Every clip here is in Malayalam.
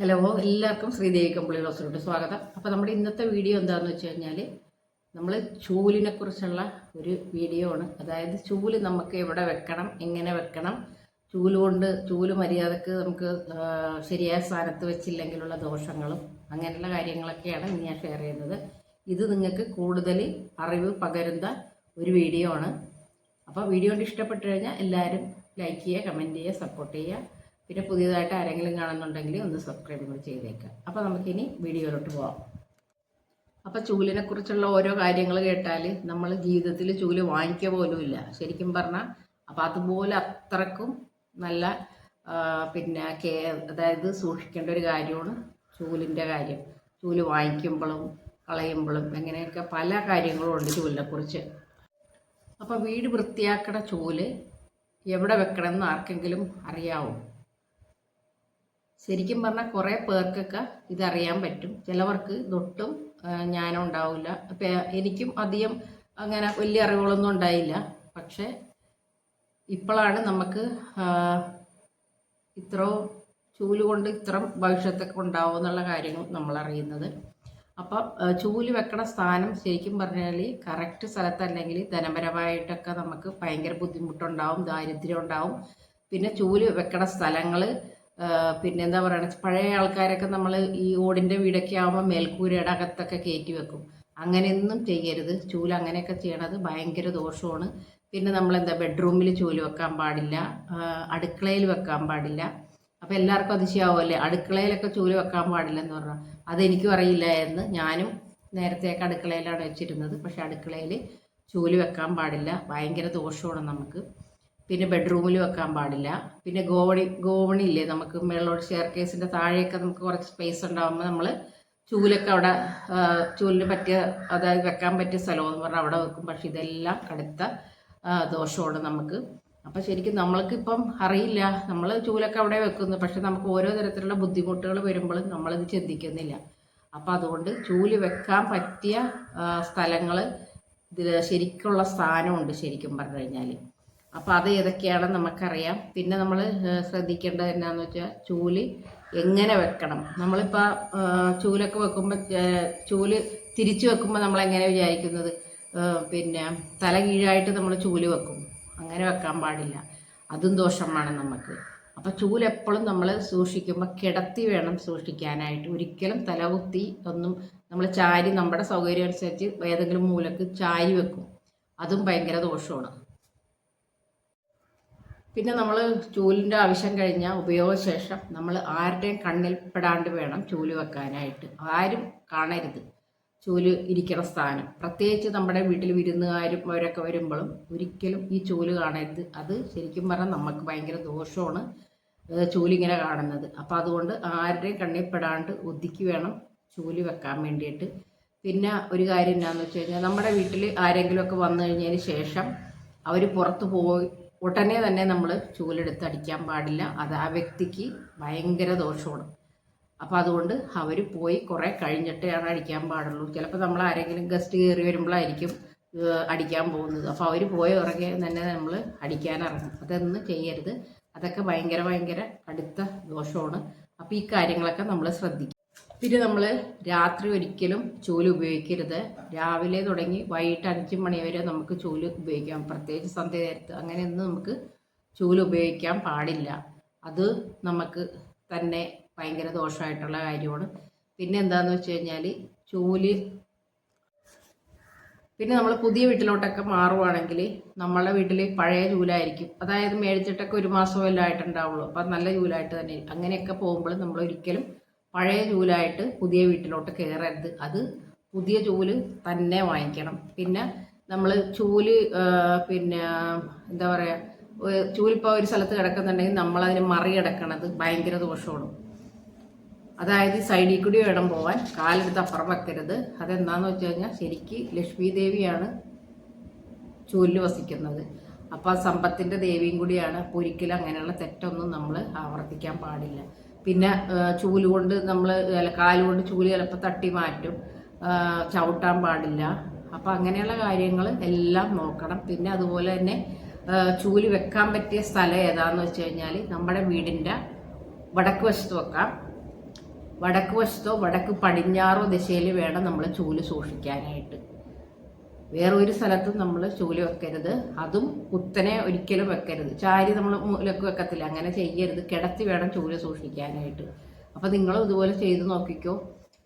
ഹലോ എല്ലാവർക്കും ശ്രീദേവി കമ്പിളി ഹൗസിലോട്ട് സ്വാഗതം. അപ്പോൾ നമ്മുടെ ഇന്നത്തെ വീഡിയോ എന്താണെന്ന് വെച്ച് കഴിഞ്ഞാൽ നമ്മൾ ചൂലിനെക്കുറിച്ചുള്ള ഒരു വീഡിയോ ആണ്. അതായത് ചൂൽ നമുക്ക് എവിടെ വെക്കണം എങ്ങനെ വെക്കണം ചൂൽ കൊണ്ട് ചൂൽ മര്യാദയ്ക്ക് നമുക്ക് ശരിയായ സ്ഥാനത്ത് വെച്ചില്ലെങ്കിലുള്ള ദോഷങ്ങളും അങ്ങനെയുള്ള കാര്യങ്ങളൊക്കെയാണ് ഇന്ന് ഞാൻ ഷെയർ ചെയ്യുന്നത്. ഇത് നിങ്ങൾക്ക് കൂടുതൽ അറിവ് പകരുന്ന ഒരു വീഡിയോ ആണ്. അപ്പോൾ വീഡിയോ കൊണ്ട് ഇഷ്ടപ്പെട്ടു കഴിഞ്ഞാൽ എല്ലാവരും ലൈക്ക് ചെയ്യുക കമന്റ് ചെയ്യുക സപ്പോർട്ട് ചെയ്യുക. പിന്നെ പുതിയതായിട്ട് ആരെങ്കിലും കാണുന്നുണ്ടെങ്കിൽ ഒന്ന് സബ്സ്ക്രൈബ് കൂടി ചെയ്തേക്കുക അപ്പോൾ നമുക്കിനി വീഡിയോയിലോട്ട് പോവാം. അപ്പോൾ ചൂലിനെ കുറിച്ചുള്ള ഓരോ കാര്യങ്ങൾ കേട്ടാൽ നമ്മൾ ജീവിതത്തിൽ ചൂൽ വാങ്ങിക്കുക ഇല്ല. ശരിക്കും പറഞ്ഞാൽ അപ്പോൾ അതുപോലെ അത്രക്കും നല്ല പിന്നെ കേ അതായത് സൂക്ഷിക്കേണ്ട ഒരു കാര്യമാണ് ചൂലിന്റെ കാര്യം. ചൂൽ വാങ്ങിക്കുമ്പോഴും കളയുമ്പോഴും അങ്ങനെയൊക്കെ പല കാര്യങ്ങളും ഉണ്ട് ചൂലിനെ കുറിച്ച്. അപ്പോൾ വീട് വൃത്തിയാക്കണ ചൂൽ എവിടെ വെക്കണം എന്ന് ആർക്കെങ്കിലും അറിയാവോ? ശരിക്കും പറഞ്ഞാൽ കുറേ പേർക്കൊക്കെ ഇതറിയാൻ പറ്റും. ചിലവർക്ക് ഇതൊട്ടും ജ്ഞാനം ഉണ്ടാവില്ല അപ്പം എനിക്കും അധികം അങ്ങനെ വലിയ അറിവുകളൊന്നും ഉണ്ടായില്ല. പക്ഷേ ഇപ്പോഴാണ് നമുക്ക് ഇത്ര ചൂൽ കൊണ്ട് ഇത്ര ഭവിഷ്യത്തൊക്കെ ഉണ്ടാവും എന്നുള്ള കാര്യങ്ങൾ നമ്മൾ അറിയുന്നത് അപ്പം ചൂൽ വെക്കണ സ്ഥാനം ശരിക്കും പറഞ്ഞാൽ കറക്റ്റ് സ്ഥലത്തല്ലെങ്കിൽ ധനപരമായിട്ടൊക്കെ നമുക്ക് ഭയങ്കര ബുദ്ധിമുട്ടുണ്ടാവും ദാരിദ്ര്യം ഉണ്ടാവും. പിന്നെ ചൂൽ വെക്കണ സ്ഥലങ്ങൾ പിന്നെ എന്താ പറയണ പഴയ ആൾക്കാരൊക്കെ നമ്മൾ ഈ ഓടിന്റെ വീടൊക്കെ ആകുമ്പോൾ മേൽക്കൂരയുടെ അകത്തൊക്കെ കയറ്റി വെക്കും. അങ്ങനെയൊന്നും ചെയ്യരുത്. ചൂൽ അങ്ങനെയൊക്കെ ചെയ്യണത് ഭയങ്കര ദോഷമാണ്. പിന്നെ നമ്മളെന്താ ബെഡ്റൂമിൽ ചൂൽ വെക്കാൻ പാടില്ല. അടുക്കളയിൽ വെക്കാൻ പാടില്ല. അപ്പം എല്ലാവർക്കും അതിശയാവുമല്ലേ? അടുക്കളയിലൊക്കെ ചൂൽ വെക്കാൻ പാടില്ല എന്ന് പറഞ്ഞാൽ അതെനിക്കും അറിയില്ലായിരുന്നു ഞാനും നേരത്തെയൊക്കെ അടുക്കളയിലാണ് വെച്ചിരുന്നത്. പക്ഷെ അടുക്കളയിൽ ചൂൽ വെക്കാൻ പാടില്ല. ഭയങ്കര ദോഷമാണ് നമുക്ക്. പിന്നെ ബെഡ്റൂമിൽ വെക്കാൻ പാടില്ല. പിന്നെ ഗോവണി ഗോവണി ഇല്ലേ നമുക്ക് മേളോട് ഷെയർ കേസിന്റെ താഴെയൊക്കെ നമുക്ക് കുറച്ച് സ്പേസ് ഉണ്ടാകുമ്പോൾ നമ്മൾ ചൂലൊക്കെ അവിടെ ചൂലിന് പറ്റിയ അതായത് വെക്കാൻ പറ്റിയ സ്ഥലമെന്ന് പറഞ്ഞാൽ അവിടെ വെക്കും. പക്ഷെ ഇതെല്ലാം കടുത്ത ദോഷമാണ് നമുക്ക്. അപ്പം ശരിക്കും നമ്മൾക്ക് ഇപ്പം അറിയില്ല. നമ്മൾ ചൂലൊക്കെ അവിടെ വെക്കുന്നു. പക്ഷെ നമുക്ക് ഓരോ തരത്തിലുള്ള ബുദ്ധിമുട്ടുകൾ വരുമ്പോഴും നമ്മളിത് ചിന്തിക്കുന്നില്ല. അപ്പം അതുകൊണ്ട് ചൂൽ വെക്കാൻ പറ്റിയ സ്ഥലങ്ങൾ ശരിക്കുള്ള സ്ഥാനമുണ്ട് ശരിക്കും പറഞ്ഞു കഴിഞ്ഞാൽ അപ്പോൾ അത് ഏതൊക്കെയാണെന്ന് നമുക്കറിയാം. പിന്നെ നമ്മൾ ശ്രദ്ധിക്കേണ്ടത് എന്നാന്ന് വെച്ചാൽ ചൂൽ എങ്ങനെ വെക്കണം? നമ്മളിപ്പോൾ ചൂലൊക്കെ വെക്കുമ്പോൾ ചൂൽ തിരിച്ചു വെക്കുമ്പോൾ നമ്മൾ എങ്ങനെ വിചാരിക്കുന്നത് പിന്നെ തല കീഴായിട്ട് നമ്മൾ ചൂൽ വെക്കും. അങ്ങനെ വെക്കാൻ പാടില്ല. അതും ദോഷമാണ് നമുക്ക് അപ്പോൾ ചൂലെപ്പോഴും നമ്മൾ സൂക്ഷിക്കുമ്പോൾ കിടത്തി വേണം സൂക്ഷിക്കാനായിട്ട്. ഒരിക്കലും തലകുത്തി ഒന്നും നമ്മൾ ചാരി നമ്മുടെ സൗകര്യം അനുസരിച്ച് ഏതെങ്കിലും മൂലക്ക് ചാരി വെക്കും. അതും ഭയങ്കര ദോഷമാണ്. പിന്നെ നമ്മൾ ചൂലിന്റെ ആവശ്യം കഴിഞ്ഞാൽ ഉപയോഗശേഷം നമ്മൾ ആരുടെയും കണ്ണിൽ പെടാണ്ട് വേണം ചൂൽ വെക്കാനായിട്ട്. ആരും കാണരുത്. ചൂൽ ഇരിക്കുന്ന സ്ഥാനം. പ്രത്യേകിച്ച് നമ്മുടെ വീട്ടിൽ വിരുന്നുകാരും അവരൊക്കെ വരുമ്പോഴും ഒരിക്കലും ഈ ചൂൽ കാണരുത്. അത് ശരിക്കും പറഞ്ഞാൽ നമുക്ക് ഭയങ്കര ദോഷമാണ് ചൂലിങ്ങനെ കാണുന്നത്. അപ്പം അതുകൊണ്ട് ആരുടെയും കണ്ണിൽ പെടാണ്ട് ഒതുക്കി വേണം ചൂൽ വെക്കാൻ വേണ്ടിയിട്ട്. പിന്നെ ഒരു കാര്യം എന്താണെന്ന് വെച്ച് കഴിഞ്ഞാൽ നമ്മുടെ വീട്ടിൽ ആരെങ്കിലുമൊക്കെ വന്നു കഴിഞ്ഞതിന് ശേഷം അവർ പുറത്ത് പോയി ഉടനെ തന്നെ നമ്മൾ ചൂലെടുത്ത് അടിക്കാൻ പാടില്ല. അത് ആ വ്യക്തിക്ക് ഭയങ്കര ദോഷമാണ്. അപ്പോൾ അതുകൊണ്ട് അവർ പോയി കുറേ കഴിഞ്ഞിട്ടാണ് അടിക്കാൻ പാടുള്ളൂ. ചിലപ്പോൾ നമ്മൾ ആരെങ്കിലും ഗസ്റ്റ് കയറി വരുമ്പോഴായിരിക്കും അടിക്കാൻ പോകുന്നത്. അപ്പോൾ അവർ പോയ ഉറകെ തന്നെ നമ്മൾ അടിക്കാൻ ഇറങ്ങും അതൊന്നും ചെയ്യരുത്. അതൊക്കെ ഭയങ്കര ഭയങ്കര കടുത്ത ദോഷമാണ്. അപ്പോൾ ഈ കാര്യങ്ങളൊക്കെ നമ്മൾ ശ്രദ്ധിക്കും പിന്നെ നമ്മൾ രാത്രി ഒരിക്കലും ചൂൽ ഉപയോഗിക്കരുത്. രാവിലെ തുടങ്ങി വൈകിട്ട് അഞ്ച് മണി വരെ നമുക്ക് ചൂൽ ഉപയോഗിക്കാം. പ്രത്യേകിച്ച് സന്ധ്യ നേരത്ത് അങ്ങനെയൊന്നും നമുക്ക് ചൂൽ ഉപയോഗിക്കാൻ പാടില്ല. അത് നമുക്ക് തന്നെ ഭയങ്കര ദോഷമായിട്ടുള്ള കാര്യമാണ്. പിന്നെ എന്താണെന്ന് വെച്ച് കഴിഞ്ഞാൽ ചൂൽ പിന്നെ നമ്മൾ പുതിയ വീട്ടിലോട്ടൊക്കെ മാറുവാണെങ്കിൽ നമ്മളെ വീട്ടിൽ പഴയ ചൂലായിരിക്കും. അതായത് മേടിച്ചിട്ടൊക്കെ ഒരു മാസം വല്ലതും ആയിട്ടുണ്ടാവുള്ളൂ. അപ്പം നല്ല ചൂലായിട്ട് തന്നെ. അങ്ങനെയൊക്കെ പോകുമ്പോൾ നമ്മൾ ഒരിക്കലും പഴയ ജൂലായിട്ട് പുതിയ വീട്ടിലോട്ട് കയറരുത് അത് പുതിയ ചൂൽ തന്നെ വാങ്ങിക്കണം. പിന്നെ നമ്മൾ ചൂൽ പിന്നെ എന്താ പറയുക ചൂലിപ്പോൾ ഒരു സ്ഥലത്ത് കിടക്കുന്നുണ്ടെങ്കിൽ നമ്മളതിന് മറികടക്കണത് ഭയങ്കര ദോഷമാണ്. അതായത് സൈഡിൽ കൂടി വേണം പോവാൻ. കാലെടുത്ത് അപ്പുറം വെക്കരുത്. അതെന്താന്ന് വെച്ച് കഴിഞ്ഞാൽ ശരിക്ക് ലക്ഷ്മി ദേവിയാണ് ചൂലിൽ വസിക്കുന്നത്. അപ്പോൾ ആ സമ്പത്തിന്റെ ദേവിയും കൂടിയാണ്. അപ്പോൾ ഒരിക്കലും അങ്ങനെയുള്ള തെറ്റൊന്നും നമ്മൾ ആവർത്തിക്കാൻ പാടില്ല. പിന്നെ ചൂൽ കൊണ്ട് നമ്മൾ കാലുകൊണ്ട് ചൂൽ ചിലപ്പോൾ തട്ടി മാറ്റും. ചവിട്ടാൻ പാടില്ല. അപ്പോൾ അങ്ങനെയുള്ള കാര്യങ്ങൾ എല്ലാം നോക്കണം. പിന്നെ അതുപോലെ തന്നെ ചൂൽ വെക്കാൻ പറ്റിയ സ്ഥലം ഏതാണെന്ന് വെച്ച് കഴിഞ്ഞാൽ നമ്മുടെ വീടിന്റെ വടക്ക് വശത്ത് വെക്കാം. വടക്ക് വശത്തോ വടക്ക് പടിഞ്ഞാറോ ദിശയിൽ വേണം നമ്മൾ ചൂൽ സൂക്ഷിക്കാനായിട്ട്. വേറെ ഒരു സ്ഥലത്തും നമ്മൾ ചൂൽ വെക്കരുത്. അതും കുത്തനെ ഒരിക്കലും വെക്കരുത്. ചാരി നമ്മൾ മൂലക്ക് വെക്കത്തില്ല. അങ്ങനെ ചെയ്യരുത്. കിടത്തി വേണം ചൂൽ സൂക്ഷിക്കാനായിട്ട്. അപ്പോൾ നിങ്ങളും ഇതുപോലെ ചെയ്ത് നോക്കിക്കോ.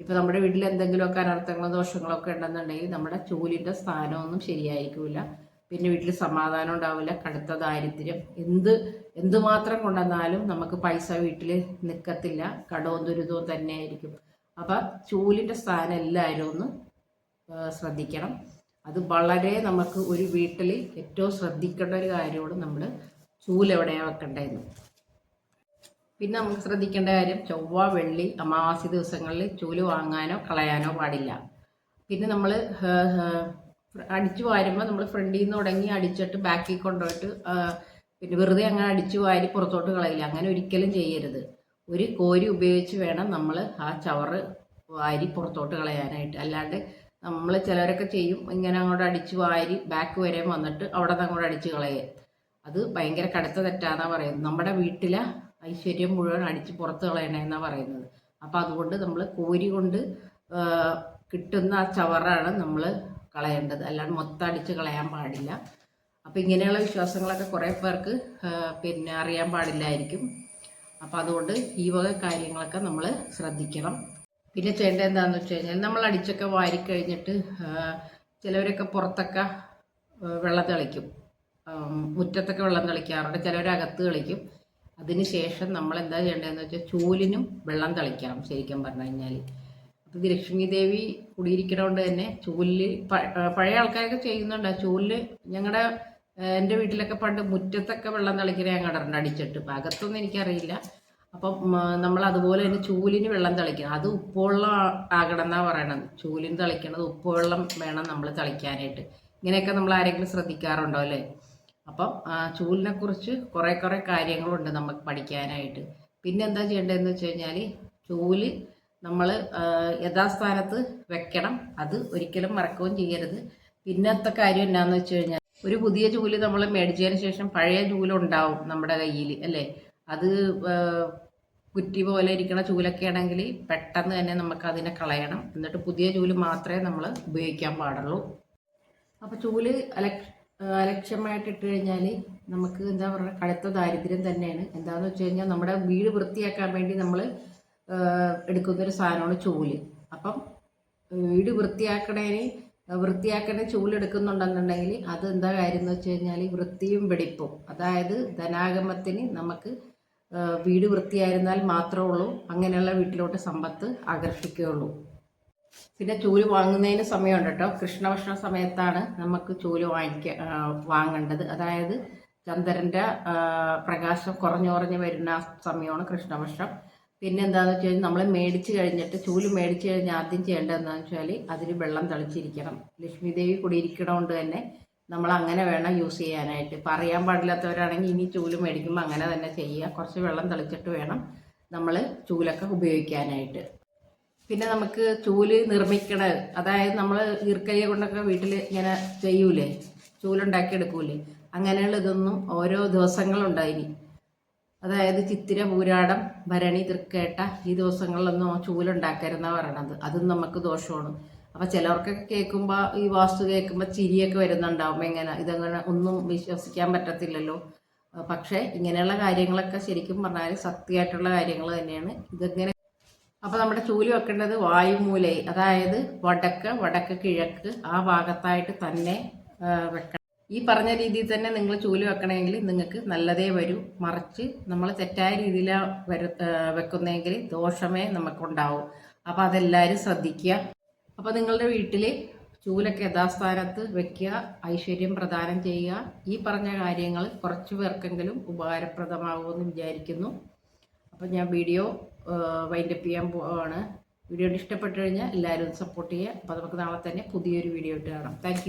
ഇപ്പോൾ നമ്മുടെ വീട്ടിൽ എന്തെങ്കിലുമൊക്കെ അനർത്ഥങ്ങളോ ദോഷങ്ങളോ ഒക്കെ ഉണ്ടെന്നുണ്ടെങ്കിൽ നമ്മുടെ ചൂലിന്റെ സ്ഥാനമൊന്നും ശരിയായിരിക്കില്ല പിന്നെ വീട്ടിൽ സമാധാനം ഉണ്ടാവില്ല. കടുത്ത ദാരിദ്ര്യം. എന്ത് എന്തുമാത്രം കൊണ്ടുവന്നാലും നമുക്ക് പൈസ വീട്ടിൽ നിൽക്കത്തില്ല കടവും ദുരിതവും തന്നെ ആയിരിക്കും അപ്പം ചൂലിന്റെ സ്ഥാനം എല്ലാവരും ഒന്ന് ശ്രദ്ധിക്കണം. അത് വളരെ നമുക്ക് ഒരു വീട്ടിൽ ഏറ്റവും ശ്രദ്ധിക്കേണ്ട ഒരു കാര്യമാണ് നമ്മൾ ചൂൽ എവിടെയാണ് വെക്കേണ്ടതെന്ന്. പിന്നെ നമുക്ക് ശ്രദ്ധിക്കേണ്ട കാര്യം ചൊവ്വ വെള്ളി അമാവാസി ദിവസങ്ങളിൽ ചൂൽ വാങ്ങാനോ കളയാനോ പാടില്ല. പിന്നെ നമ്മൾ അടിച്ചു വാരുമ്പോൾ നമ്മൾ ഫ്രണ്ടിൽ നിന്ന് തുടങ്ങി അടിച്ചിട്ട് ബാക്കിൽ കൊണ്ടുപോയിട്ട് പിന്നെ വെറുതെ അങ്ങനെ അടിച്ചു വാരി പുറത്തോട്ട് കളയില്ല. അങ്ങനെ ഒരിക്കലും ചെയ്യരുത്. ഒരു കോരി ഉപയോഗിച്ച് വേണം നമ്മൾ ആ ചവറ് വാരി പുറത്തോട്ട് കളയാനായിട്ട്. അല്ലാണ്ട് നമ്മൾ ചിലരൊക്കെ ചെയ്യും. ഇങ്ങനെ അങ്ങോട്ട് അടിച്ച് വാരി ബാക്ക് വരെ വന്നിട്ട് അവിടെ നിന്ന് അങ്ങോട്ട് അടിച്ച് കളയേ അത് ഭയങ്കര കടുത്ത തെറ്റാന്നാ പറയുന്നത്. നമ്മുടെ വീട്ടിലെ ഐശ്വര്യം മുഴുവൻ അടിച്ച് പുറത്ത് കളയണമെന്നാണ് പറയുന്നത്. അപ്പം അതുകൊണ്ട് നമ്മൾ കോരി കൊണ്ട് കിട്ടുന്ന ആ ചവറാണ് നമ്മൾ കളയേണ്ടത്. അല്ലാണ്ട് മൊത്തം അടിച്ച് കളയാൻ പാടില്ല. അപ്പം ഇങ്ങനെയുള്ള വിശ്വാസങ്ങളൊക്കെ കുറേ പേർക്ക് പിന്നെ അറിയാൻ പാടില്ലായിരിക്കും. അപ്പം അതുകൊണ്ട് ഈ വക കാര്യങ്ങളൊക്കെ നമ്മൾ ശ്രദ്ധിക്കണം. പിന്നെ ചെയ്യേണ്ടത് എന്താണെന്ന് വെച്ച് കഴിഞ്ഞാൽ നമ്മൾ അടിച്ചൊക്കെ വാരി കഴിഞ്ഞിട്ട് ചിലവരൊക്കെ പുറത്തൊക്കെ വെള്ളം തെളിക്കും. മുറ്റത്തൊക്കെ വെള്ളം തെളിക്കാറുണ്ട്. ചിലവർ അകത്ത് കളിക്കും അതിന് ശേഷം നമ്മൾ എന്താ ചെയ്യേണ്ടതെന്ന് വെച്ചാൽ ചൂലിനും വെള്ളം തളിക്കണം ശരിക്കും പറഞ്ഞു കഴിഞ്ഞാൽ ഇത് ലക്ഷ്മി ദേവി കുടിയിരിക്കണോണ്ട് തന്നെ ചൂലിൽ പഴയ ആൾക്കാരൊക്കെ ചെയ്യുന്നുണ്ട്. ആ ചൂലിൽ ഞങ്ങളുടെ എന്റെ വീട്ടിലൊക്കെ പണ്ട് മുറ്റത്തൊക്കെ വെള്ളം തളിക്കണേ കണ്ടിട്ടുണ്ട് അടിച്ചിട്ട്. അകത്തൊന്നും എനിക്കറിയില്ല. അപ്പം നമ്മൾ അതുപോലെ തന്നെ ചൂലിന് വെള്ളം തളിക്കണം അത് ഉപ്പുവെള്ളം ആകണം എന്നാണ് പറയണത്. ചൂലിന് തളിക്കണത് ഉപ്പുവെള്ളം വേണം നമ്മൾ തളിക്കാനായിട്ട്. ഇങ്ങനെയൊക്കെ നമ്മൾ ആരെങ്കിലും ശ്രദ്ധിക്കാറുണ്ടോ അല്ലേ? അപ്പം ചൂലിനെ കുറിച്ച് കുറേ കുറേ കാര്യങ്ങളുണ്ട് നമുക്ക് പഠിക്കാനായിട്ട്. പിന്നെ എന്താ ചെയ്യേണ്ടതെന്ന് വെച്ച് കഴിഞ്ഞാൽ ചൂൽ നമ്മൾ യഥാസ്ഥാനത്ത് വെക്കണം. അത് ഒരിക്കലും മറക്കുകയും ചെയ്യരുത്. പിന്നത്തെ കാര്യം എന്നാന്ന് വെച്ച് കഴിഞ്ഞാൽ ഒരു പുതിയ ചൂൽ നമ്മൾ മേടിച്ചതിന് ശേഷം പഴയ ചൂലുണ്ടാവും നമ്മുടെ കയ്യിൽ അല്ലേ? അത് കുറ്റി പോലെ ഇരിക്കുന്ന ചൂലൊക്കെ ആണെങ്കിൽ പെട്ടെന്ന് തന്നെ നമുക്ക് അതിനെ കളയണം. എന്നിട്ട് പുതിയ ചൂൽ മാത്രമേ നമ്മൾ ഉപയോഗിക്കാൻ പാടുള്ളൂ. അപ്പോൾ ചൂൽ അലക്ഷ അലക്ഷ്യമായിട്ട് ഇട്ട് കഴിഞ്ഞാൽ നമുക്ക് എന്താ പറയുക കടുത്ത ദാരിദ്ര്യം തന്നെയാണ്. എന്താണെന്ന് വെച്ച് കഴിഞ്ഞാൽ നമ്മുടെ വീട് വൃത്തിയാക്കാൻ വേണ്ടി നമ്മൾ എടുക്കുന്നൊരു സാധനമാണ് ചൂൽ. അപ്പം വീട് വൃത്തിയാക്കണേന് വൃത്തിയാക്കണ ചൂലെടുക്കുന്നുണ്ടെന്നുണ്ടെങ്കിൽ അത് എന്താ കാര്യം എന്ന് വെച്ച് കഴിഞ്ഞാൽ വൃത്തിയും വെടിപ്പും. അതായത് ധനാഗമത്തിന് നമുക്ക് വീട് വൃത്തിയായിരുന്നാൽ മാത്രമേ ഉള്ളൂ. അങ്ങനെയുള്ള വീട്ടിലോട്ട് സമ്പത്ത് ആകർഷിക്കുകയുള്ളൂ പിന്നെ ചൂൽ വാങ്ങുന്നതിന് സമയമുണ്ട് കേട്ടോ. കൃഷ്ണഭക്ഷണ സമയത്താണ് നമുക്ക് ചൂൽ വാങ്ങിക്ക വാങ്ങേണ്ടത്. അതായത് ചന്ദ്രന്റെ പ്രകാശം കുറഞ്ഞു കുറഞ്ഞ് വരുന്ന സമയമാണ് കൃഷ്ണപക്ഷം പിന്നെ എന്താണെന്ന് വെച്ച് കഴിഞ്ഞാൽ നമ്മൾ മേടിച്ച് കഴിഞ്ഞിട്ട് ചൂൽ മേടിച്ച് കഴിഞ്ഞാൽ ആദ്യം ചെയ്യേണ്ടത് എന്താണെന്ന് വെച്ചാൽ അതിന് വെള്ളം തളിച്ചിരിക്കണം. ലക്ഷ്മി ദേവി കുടിയിരിക്കണോണ്ട് തന്നെ നമ്മൾ അങ്ങനെ വേണം യൂസ് ചെയ്യാനായിട്ട്. ഇപ്പം അറിയാൻ പാടില്ലാത്തവരാണെങ്കിൽ ഇനി ചൂൽ മേടിക്കുമ്പോൾ അങ്ങനെ തന്നെ ചെയ്യുക. കുറച്ച് വെള്ളം തളിച്ചിട്ട് വേണം നമ്മൾ ചൂലൊക്കെ ഉപയോഗിക്കാനായിട്ട്. പിന്നെ നമുക്ക് ചൂൽ നിർമ്മിക്കണ അതായത് നമ്മൾ ഈർക്കലിയെ കൊണ്ടൊക്കെ വീട്ടിൽ ഇങ്ങനെ ചെയ്യൂലേ? ചൂലുണ്ടാക്കി എടുക്കൂലേ? അങ്ങനെയുള്ള ഇതൊന്നും ഓരോ ദിവസങ്ങളുണ്ടായി അതായത് ചിത്തിര പൂരാടം ഭരണി തൃക്കേട്ട ഈ ദിവസങ്ങളിലൊന്നും ചൂലുണ്ടാക്കരുതെന്നാണ് പറയണത്. അതും നമുക്ക് ദോഷമാണ്. അപ്പം ചിലർക്കൊക്കെ കേൾക്കുമ്പോൾ ഈ വാസ്തു കേൾക്കുമ്പോൾ ചിരിയൊക്കെ വരുന്നുണ്ടാവും. എങ്ങനെ ഇതങ്ങനെ ഒന്നും വിശ്വസിക്കാൻ പറ്റത്തില്ലല്ലോ. പക്ഷെ ഇങ്ങനെയുള്ള കാര്യങ്ങളൊക്കെ ശരിക്കും പറഞ്ഞാൽ സത്യമായിട്ടുള്ള കാര്യങ്ങൾ തന്നെയാണ്. ഇതെങ്ങനെ അപ്പോൾ നമ്മുടെ ചൂൽ വെക്കേണ്ടത് വായുമൂലൈ അതായത് വടക്ക് വടക്ക് കിഴക്ക് ആ ഭാഗത്തായിട്ട് തന്നെ വെക്കണം. ഈ പറഞ്ഞ രീതിയിൽ തന്നെ നിങ്ങൾ ചൂൽ വെക്കണമെങ്കിൽ നിങ്ങൾക്ക് നല്ലതേ വരൂ. മറിച്ച് നമ്മൾ തെറ്റായ രീതിയിലാണ് വെക്കുന്നതെങ്കിൽ ദോഷമേ നമുക്കുണ്ടാവും. അപ്പോൾ അതെല്ലാവരും ശ്രദ്ധിക്കുക. അപ്പോൾ നിങ്ങളുടെ വീട്ടിൽ ചൂലൊക്കെ യഥാസ്ഥാനത്ത് വെക്കുക ഐശ്വര്യം പ്രദാനം ചെയ്യുക. ഈ പറഞ്ഞ കാര്യങ്ങൾ കുറച്ചു പേർക്കെങ്കിലും ഉപകാരപ്രദമാകുമെന്ന് വിചാരിക്കുന്നു. അപ്പോൾ ഞാൻ വീഡിയോ വൈൻഡപ്പ് ചെയ്യാൻ പോവാണ്. വീഡിയോ ഇഷ്ടപ്പെട്ടു കഴിഞ്ഞാൽ എല്ലാവരും സപ്പോർട്ട് ചെയ്യുക. അപ്പോൾ നമുക്ക് നാളെ തന്നെ പുതിയൊരു വീഡിയോ ഇട്ട് കാണാം. താങ്ക്